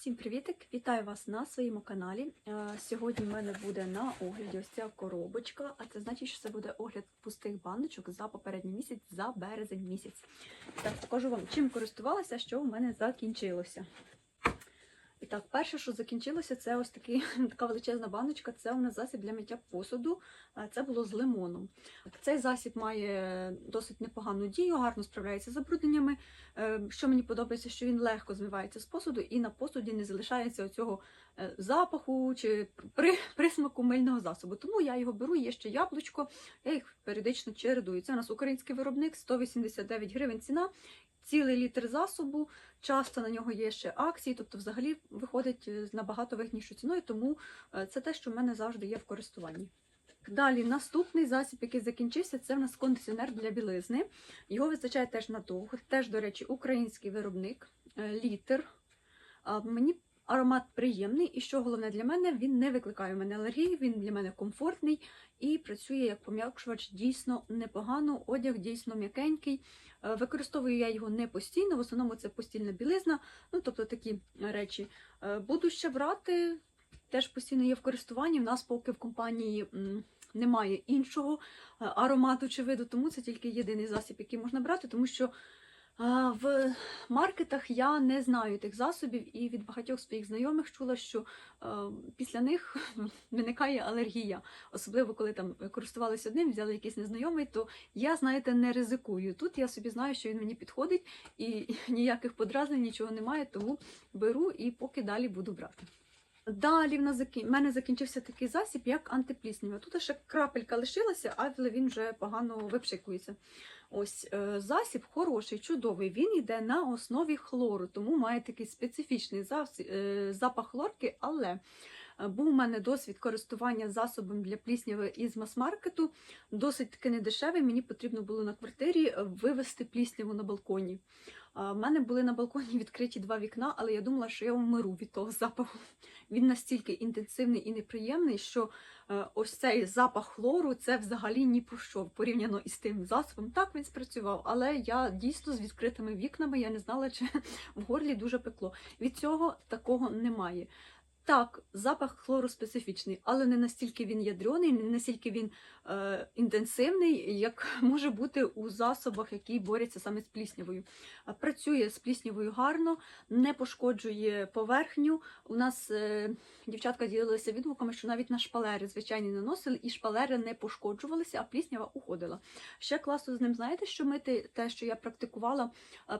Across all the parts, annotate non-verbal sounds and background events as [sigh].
Всім привітик! Вітаю вас на своєму каналі. Е, Сьогодні в мене буде на огляді ось ця коробочка, а це значить, що це буде огляд пустих баночок за попередній місяць, за березень місяць. Так, покажу вам, чим користувалася, що в мене закінчилося. Так, перше, що закінчилося, це ось такий, [laughs] така величезна баночка. Це у нас засіб для миття посуду. Це було з лимоном. Цей засіб має досить непогану дію, гарно справляється з забрудненнями. Е, Що мені подобається, що він легко змивається з посуду, і на посуді не залишається оцього е, запаху чи при, [laughs] присмаку мильного засобу. Тому я його беру, є ще яблучко, я їх періодично чередую. Це у нас український виробник, 189 гривень ціна. Цілий літр засобу, часто на нього є ще акції, тобто взагалі виходить е, набагато вигіднішою ціною, тому е, це те, що в мене завжди є в користуванні. Далі наступний засіб, який закінчився, це в нас кондиціонер для білизни. Його вистачає теж надовго. Теж, до речі, український виробник, е, літр. Мені аромат приємний, і що головне для мене, він не викликає в мене алергії, він для мене комфортний і працює як пом'якшувач дійсно непогано. Одяг дійсно м'якенький. Е, Використовую я його не постійно, в основному це постільна білизна, ну тобто такі речі. Е, Буду ще брати, теж постійно є в користуванні. В нас поки в компанії немає іншого е, аромату чи виду, тому це тільки єдиний засіб, який можна брати, тому що в маркетах я не знаю тих засобів, і від багатьох своїх знайомих чула, що е, після них [laughs] виникає алергія. Особливо, коли там користувалися одним, взяли якийсь незнайомий, то я, знаєте, не ризикую. Тут я собі знаю, що він мені підходить, і [laughs] ніяких подразнень, нічого немає, тому беру і поки далі буду брати. Далі в мене закінчився такий засіб, як антипліснява. Тут ще крапелька лишилася, але він вже погано випшикується. Ось е, засіб хороший, чудовий. Він йде на основі хлору, тому має такий специфічний е, запах хлорки, але е, був у мене досвід користування засобом для плісняви із мас-маркету. Досить таки недешевий. Мені потрібно було на квартирі вивести плісняву на балконі. У мене були на балконі [laughs] відкриті два вікна, але я думала, що я вмиру від того запаху. Він настільки інтенсивний і неприємний, що е, ось цей запах хлору це взагалі ні про що порівняно із тим засобом. Так він спрацював, але я дійсно з відкритими вікнами я не знала, чи [laughs] в горлі дуже пекло. Від цього такого немає. Так, запах хлору специфічний, але не настільки він ядрений, не настільки він е, інтенсивний, як [laughs] може бути у засобах, які борються саме з пліснявою. Працює з пліснявою гарно, не пошкоджує поверхню. У нас е, дівчатка ділилися відгуками, що навіть на шпалери звичайні наносили, і шпалери не пошкоджувалися, а пліснява уходила. Ще класно з ним, знаєте, що мити те, що я практикувала,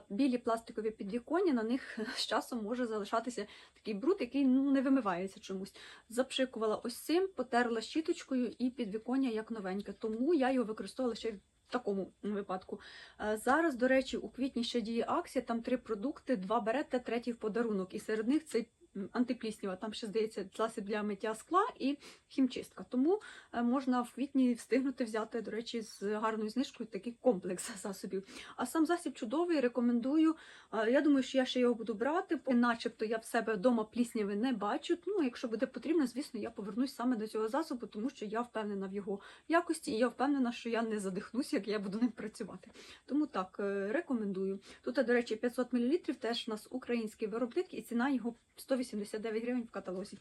білі пластикові підвіконня, на них [laughs] з часом може залишатися такий бруд, який ну, не вимивається чомусь. Запшикувала ось цим, потерла щіточкою і підвіконня як новеньке. Тому я його використовувала ще в такому випадку. Е, Зараз, до речі, у квітні ще діє акція, там три продукти, два берете, третій в подарунок. І серед них цей м, антипліснява, там ще здається засіб для миття скла і хімчистка. Тому е, можна в квітні встигнути взяти, до речі, з гарною знижкою такий комплекс [laughs] засобів. А сам засіб чудовий, рекомендую. Е, Я думаю, що я ще його буду брати, бо начебто я в себе вдома плісняви не бачу. Ну, якщо буде потрібно, звісно, я повернусь саме до цього засобу, тому що я впевнена в його якості, і я впевнена, що я не задихнусь, як я буду ним працювати. Тому так, е, рекомендую. Тут, до речі, 500 мл, теж у нас український виробник, і ціна його 189 гривень в каталозі.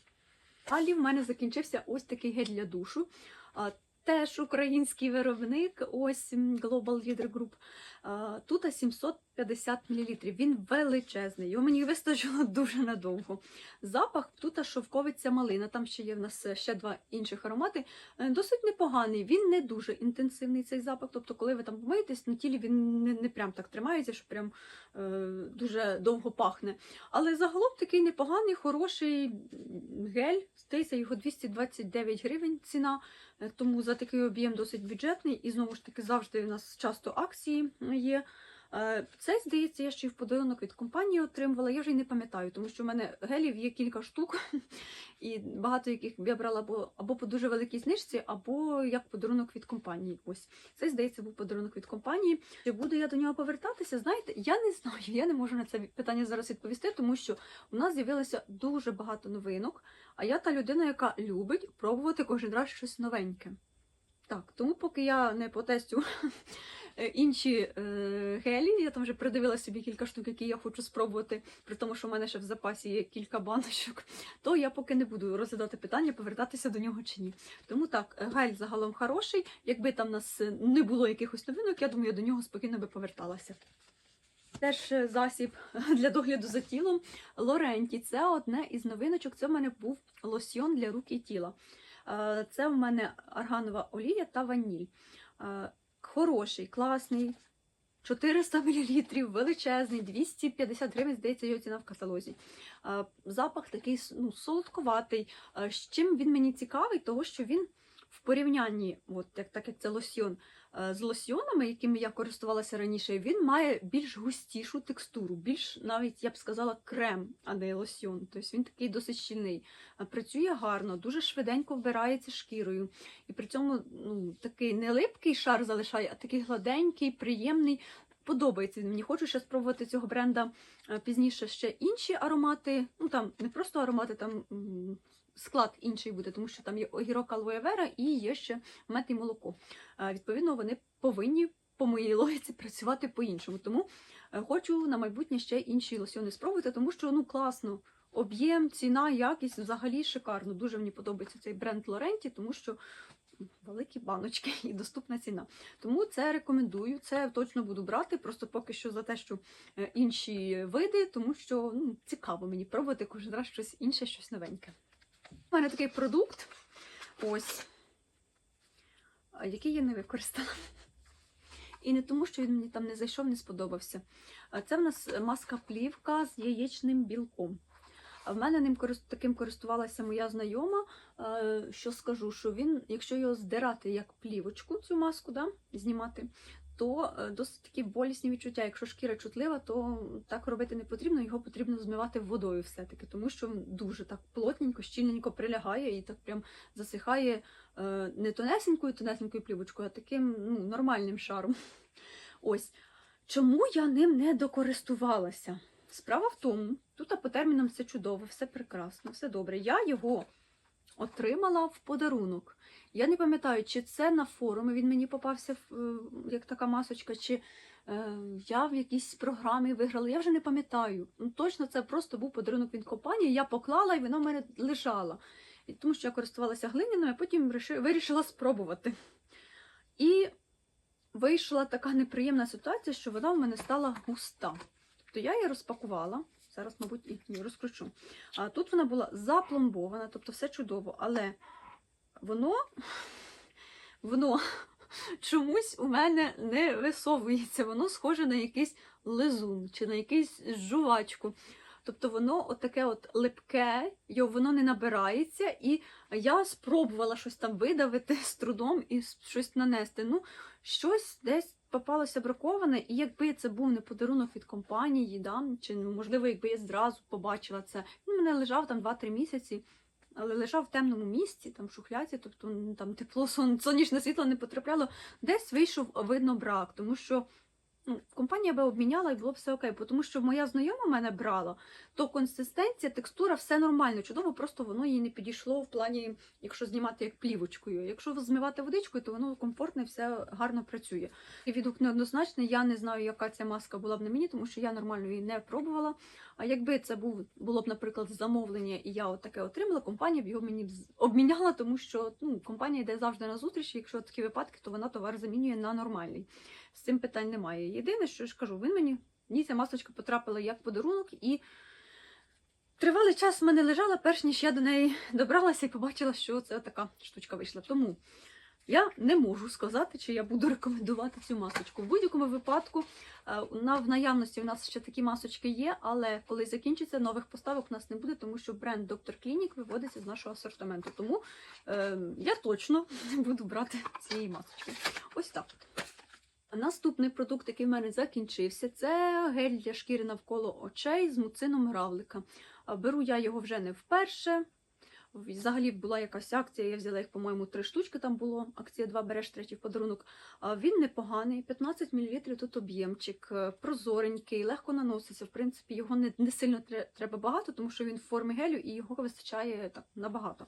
Далі в мене закінчився ось такий гель для душу. Теж український виробник, ось Global Leader Group. Тут 700 50 мл. Він величезний. Його мені вистачило [laughs] дуже надовго. Запах тут шовковиця малина, там ще є в нас е, ще два інших аромати. Е, досить непоганий, він не дуже інтенсивний цей запах. Тобто, коли ви там помиєтесь, на тілі він не не прям так тримається, що прям е, дуже довго пахне. Але загалом такий непоганий, хороший гель. Здається, його 229 гривень ціна. Е, тому за такий об'єм досить бюджетний. І знову ж таки, завжди у нас часто акції є. Е, Цей, здається, я ще й в подарунок від компанії отримувала. Я вже й не пам'ятаю, тому що в мене гелів є кілька штук, [laughs] і багато яких я брала або, або по дуже великій знижці, або як подарунок від компанії. Ось цей, здається, був подарунок від компанії. Чи буду я до нього повертатися? Знаєте, я не знаю. Я не можу на це питання зараз відповісти, тому що у нас з'явилося дуже багато новинок. А я та людина, яка любить пробувати кожен раз щось новеньке. Так, тому поки я не потестю [laughs] інші е, гелі. Я там вже придивила собі кілька штук, які я хочу спробувати, при тому, що в мене ще в запасі є кілька баночок, [laughs] то я поки не буду розглядати питання, повертатися до нього чи ні. Тому так, е, гель загалом хороший. Якби там нас е, не було якихось новинок, я думаю, я до нього спокійно би поверталася. Теж е, засіб [laughs] для догляду за тілом Лоренті. Це одне із новиночок. Це в мене був лосьйон для рук і тіла. Е, Це в мене арганова олія та ваніль. Хороший, класний. 400 мл, величезний, 250 гривень, здається, його ціна в каталозі. Запах такий ну, солодковатий. Е, З чим він мені цікавий, того що він в порівнянні, от як, так як це лосьйон, е, з лосьйонами, якими я користувалася раніше, він має більш густішу текстуру, більш навіть я б сказала крем, а не лосьйон. Тобто він такий досить щільний. Е, Працює гарно, дуже швиденько вбирається шкірою. І при цьому ну, такий не липкий шар залишає, а такий гладенький, приємний. Подобається мені. Хочу ще спробувати цього бренда е, пізніше ще інші аромати. Ну там не просто аромати, там склад інший буде, тому що там є огірок алоє вера і є ще мед і молоко. Е, Відповідно, вони повинні по моїй логіці працювати по-іншому. Тому е, хочу на майбутнє ще інші лосьони спробувати, тому що ну класно. Об'єм, ціна, якість взагалі шикарно. Дуже мені подобається цей бренд Лоренті, тому що великі баночки і доступна ціна. Тому це рекомендую, це точно буду брати, просто поки що за те, що е, інші види, тому що ну, цікаво мені пробувати кожен раз щось інше, щось новеньке. У мене такий продукт, ось, який я не використала. І не тому, що він мені там не зайшов, не сподобався. Це в нас маска плівка з яєчним білком. В мене ним таким користувалася моя знайома. Що скажу, що він, якщо його здирати як плівочку, цю маску, да, знімати, то е, досить такі болісні відчуття. Якщо шкіра чутлива, то так робити не потрібно, його потрібно змивати водою все-таки, тому що він дуже так плотненько, щільненько прилягає і так прям засихає е, не тонесенькою, тонесенькою плівочкою, а таким ну, нормальним шаром. [laughs] Ось. Чому я ним не докористувалася? Справа в тому, тут по термінам все чудово, все прекрасно, все добре. Я його отримала в подарунок. Я не пам'ятаю, чи це на форумі він мені попався е, як така масочка, чи е, я в якійсь програмі виграла. Я вже не пам'ятаю. Ну, точно це просто був подарунок від компанії. Я поклала і воно в мене лежало. Тому що я користувалася глиняною, а потім вирішила спробувати. І вийшла така неприємна ситуація, що вона в мене стала густа. Тобто я її розпакувала. Зараз, мабуть, і розкручу. А тут вона була запломбована, тобто все чудово, але воно, воно чомусь у мене не висовується. Воно схоже на якийсь лизун чи на якийсь жувачку. Тобто воно отаке от липке, воно не набирається, і я спробувала щось там видавити з трудом і щось нанести. Ну, щось десь попалося браковане, і якби це був не подарунок від компанії, да, чи ну, можливо, якби я зразу побачила це. Він мене лежав там 2-3 місяці, але лежав в темному місці, там в шухляці, тобто ну, там тепло, [laughs] сон, сонячне світло не потрапляло. Десь вийшов видно брак, тому що. Ну, компанія би обміняла і було все окей, тому що моя знайома мене брала, то консистенція, текстура, все нормально, чудово, просто воно їй не підійшло в плані, якщо знімати як плівочкою. Якщо змивати водичкою, то воно комфортне, все гарно працює. І відгук неоднозначний. Я не знаю, яка ця маска була б на мені, тому що я нормально її не пробувала. А якби це був було б, наприклад, замовлення, і я от таке отримала, компанія б його мені обміняла, тому що ну, компанія йде завжди на зустріч. і Якщо такі випадки, то вона товар замінює на нормальний. З цим питань немає. Єдине, що ж кажу, він мені мені ця масочка потрапила як подарунок, і тривалий час в мене лежала, перш ніж я до неї добралася і побачила, що це така штучка вийшла. Тому я не можу сказати, чи я буду [laughs] рекомендувати цю масочку. В будь-якому випадку е, в наявності у нас ще такі масочки є, але коли закінчиться, нових поставок у нас не буде, тому що бренд Dr. Clinic виводиться з нашого асортименту. Тому е, я точно не [laughs] буду брати цієї масочки. Ось так. Наступний продукт, який в мене закінчився, це гель для шкіри навколо очей з муцином равлика. А Беру я його вже не вперше. Взагалі була якась акція, я взяла їх, по-моєму, три штучки там було. Акція 2 береш третій в подарунок. Він непоганий, 15 мл тут об'ємчик, е, прозоренький, легко наноситься. В принципі, його не, не сильно треба багато, тому що він в формі гелю і його вистачає так набагато.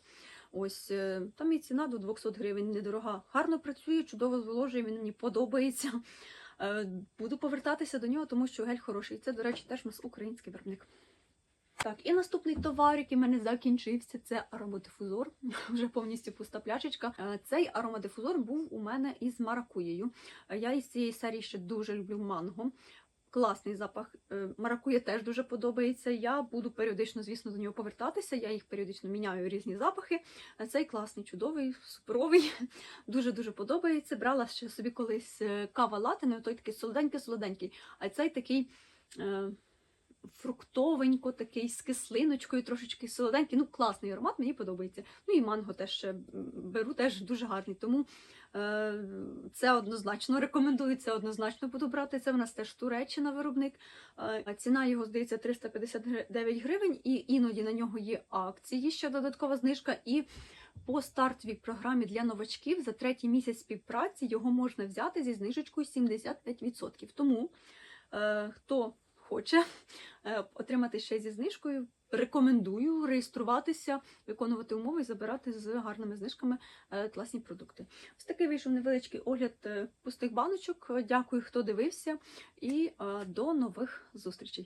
Ось е, там і ціна до 200 гривень недорога. Гарно працює, чудово зволожує, він мені подобається. Е, Буду повертатися до нього, тому що гель хороший. Це, до речі, теж у нас український виробник. Так, і наступний товар, який в мене закінчився, це аромадифузор. [laughs] Вже повністю пуста пляшечка. Е, Цей аромадифузор був у мене із маракуєю. Е, Я із цієї серії ще дуже люблю манго. Класний запах. Е, Маракуя теж дуже подобається. Я буду періодично, звісно, до нього повертатися. Я їх періодично міняю різні запахи. Цей класний, чудовий, суперовий. [laughs] Дуже дуже подобається. Брала ще собі колись кава лати, ну той такий солоденький-солоденький. А цей такий. Е, Фруктовенько, такий з кислиночкою, трошечки солоденький. Ну, класний аромат, мені подобається. Ну і манго теж беру, теж дуже гарний. Тому е, це однозначно рекомендую, це однозначно буду брати. Це в нас теж Туреччина виробник. Е, ціна його здається 359 гривень, і іноді на нього є акції, ще додаткова знижка. І по стартовій програмі для новачків за третій місяць співпраці його можна взяти зі знижечкою 75%. Тому е, хто хоче е, отримати ще зі знижкою, рекомендую реєструватися, виконувати умови і забирати з гарними знижками е, класні продукти. Ось такий вийшов невеличкий огляд е, пустих баночок. Дякую, хто дивився, і до нових зустрічей.